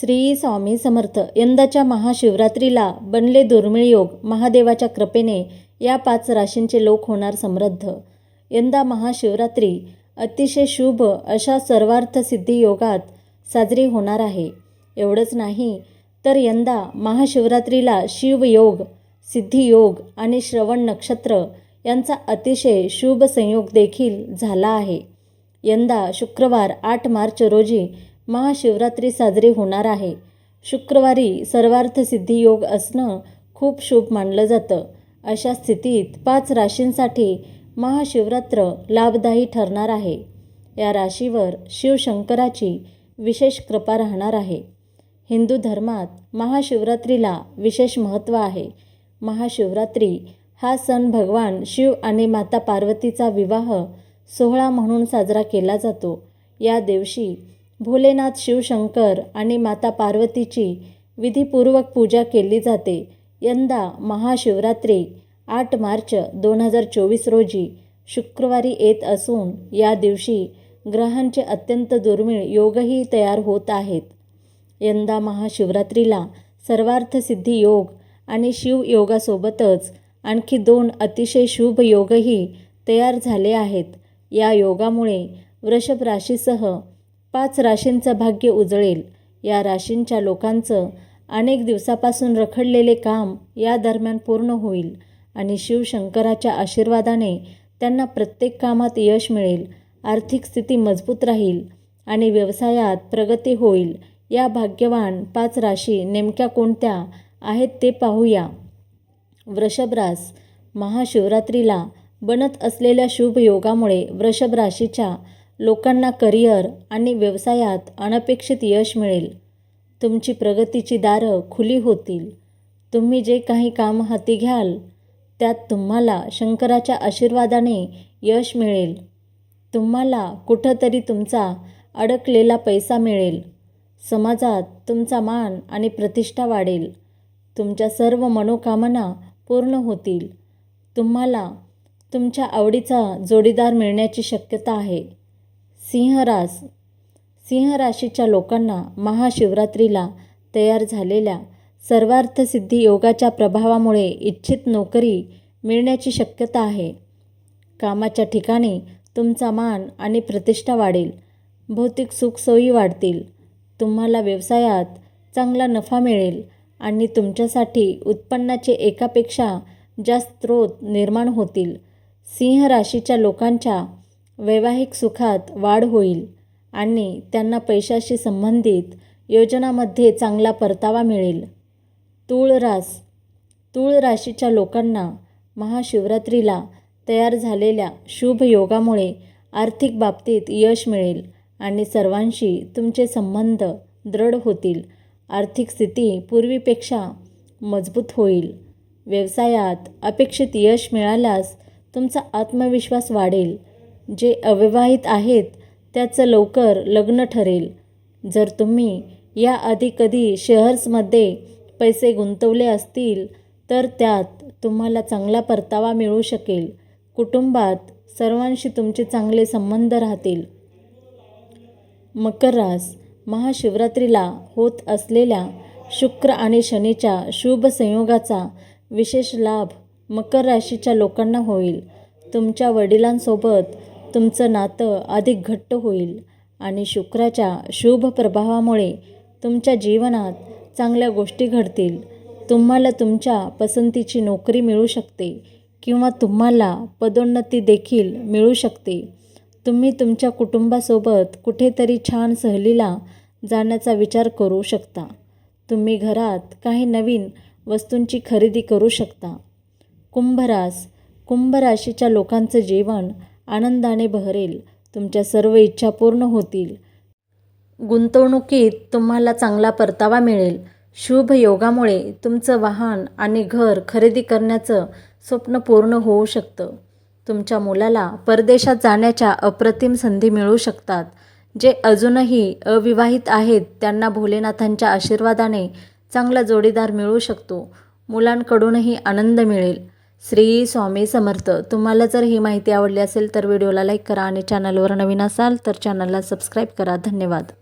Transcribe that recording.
श्री स्वामी समर्थ यंदाच्या महाशिवरात्रीला बनले दुर्मिळ योग महादेवाच्या कृपेने या पाच राशींचे लोक होणार समृद्ध. यंदा महाशिवरात्री अतिशय शुभ अशा सर्वार्थसिद्धी योगात साजरी होणार आहे. एवढंच नाही तर यंदा महाशिवरात्रीला शिवयोग सिद्धियोग आणि श्रवण नक्षत्र यांचा अतिशय शुभ संयोग देखील झाला आहे. यंदा शुक्रवार आठ मार्च रोजी महाशिवरात्री साजरी होणार आहे. शुक्रवारी सर्वार्थ सिद्धी योग असणं खूप शुभ मानलं जातं. अशा स्थितीत पाच राशींसाठी महाशिवरात्र लाभदायी ठरणार आहे. या राशीवर शिवशंकराची विशेष कृपा राहणार आहे. हिंदू धर्मात महाशिवरात्रीला विशेष महत्त्व आहे. महाशिवरात्री हा सण भगवान शिव आणि माता पार्वतीचा विवाह सोहळा म्हणून साजरा केला जातो. या दिवशी भोलेनाथ शिवशंकर आणि माता पार्वतीची विधीपूर्वक पूजा केली जाते. यंदा महाशिवरात्री आठ मार्च दोन हजार चोवीस रोजी शुक्रवारी येत असून या दिवशी ग्रहांचे अत्यंत दुर्मिळ योगही तयार होत आहेत. यंदा महाशिवरात्रीला सर्वार्थ सिद्धी योग आणि शिवयोगासोबतच आणखी दोन अतिशय शुभ योगही तयार झाले आहेत. या योगामुळे वृषभ राशीसह पाच राशींचं भाग्य उजळेल. या राशींच्या लोकांचं अनेक दिवसापासून रखडलेले काम या दरम्यान पूर्ण होईल आणि शिवशंकराच्या आशीर्वादाने त्यांना प्रत्येक कामात यश मिळेल आर्थिक स्थिती मजबूत राहील आणि व्यवसायात प्रगती होईल. या भाग्यवान पाच राशी नेमक्या कोणत्या आहेत ते पाहूया. वृषभरास महाशिवरात्रीला बनत असलेल्या शुभ योगामुळे वृषभ राशीच्या लोकांना करिअर आणि व्यवसायात अनपेक्षित यश मिळेल. तुमची प्रगतीची दारं खुली होतील. तुम्ही जे काही काम हाती घ्याल त्यात तुम्हाला शंकराच्या आशीर्वादाने यश मिळेल. तुम्हाला कुठंतरी तुमचा अडकलेला पैसा मिळेल. समाजात तुमचा मान आणि प्रतिष्ठा वाढेल. तुमच्या सर्व मनोकामना पूर्ण होतील. तुम्हाला तुमच्या आवडीचा जोडीदार मिळण्याची शक्यता आहे. सिंहरास सिंह राशीच्या लोकांना महाशिवरात्रीला तयार झालेल्या सर्वार्थसिद्धी योगाच्या प्रभावामुळे इच्छित नोकरी मिळण्याची शक्यता आहे. कामाच्या ठिकाणी तुमचा मान आणि प्रतिष्ठा वाढेल. भौतिक सुखसोयी वाढतील. तुम्हाला व्यवसायात चांगला नफा मिळेल आणि तुमच्यासाठी उत्पन्नाचे एकापेक्षा जास्त स्रोत निर्माण होतील. सिंह राशीच्या लोकांच्या वैवाहिक सुखात वाढ होईल आणि त्यांना पैशाशी संबंधित योजनामध्ये चांगला परतावा मिळेल. तूळ रास तूळ राशीच्या लोकांना महाशिवरात्रीला तयार झालेल्या शुभ योगामुळे आर्थिक बाबतीत यश मिळेल आणि सर्वांशी तुमचे संबंध दृढ होतील. आर्थिक स्थिती पूर्वीपेक्षा मजबूत होईल. व्यवसायात अपेक्षित यश मिळाल्यास तुमचा आत्मविश्वास वाढेल. जे अविवाहित आहेत त्याचं लवकर लग्न ठरेल. जर तुम्ही याआधी कधी शेअर्समध्ये पैसे गुंतवले असतील तर त्यात तुम्हाला चांगला परतावा मिळू शकेल. कुटुंबात सर्वांशी तुमचे चांगले संबंध राहतील. मकर रास महाशिवरात्रीला होत असलेल्या शुक्र आणि शनीच्या शुभ संयोगाचा विशेष लाभ मकर राशीच्या लोकांना होईल. तुमच्या वडिलांसोबत तुमचं नातं अधिक घट्ट होईल आणि शुक्राच्या शुभ प्रभावामुळे तुमच्या जीवनात चांगल्या गोष्टी घडतील. तुम्हाला तुमच्या पसंतीची नोकरी मिळू शकते किंवा तुम्हाला पदोन्नती देखील मिळू शकते. तुम्ही तुमच्या कुटुंबासोबत कुठेतरी छान सहलीला जाण्याचा विचार करू शकता. तुम्ही घरात काही नवीन वस्तूंची खरेदी करू शकता. कुंभरास कुंभ राशीच्या लोकांचं जीवन आनंदाने बहरेल. तुमच्या सर्व इच्छा पूर्ण होतील. गुंतवणुकीत तुम्हाला चांगला परतावा मिळेल. शुभ योगामुळे तुमचं वाहन आणि घर खरेदी करण्याचं स्वप्न पूर्ण होऊ शकतं. तुमच्या मुलाला परदेशात जाण्याच्या अप्रतिम संधी मिळू शकतात. जे अजूनही अविवाहित आहेत त्यांना भोलेनाथांच्या आशीर्वादाने चांगला जोडीदार मिळू शकतो. मुलांकडूनही आनंद मिळेल. श्री स्वामी समर्थ. तुम्हाला जर ही माहिती आवडली असेल तर व्हिडिओला लाईक करा आणि चॅनलवर नवीन असाल तर चॅनलला सबस्क्राईब करा. धन्यवाद.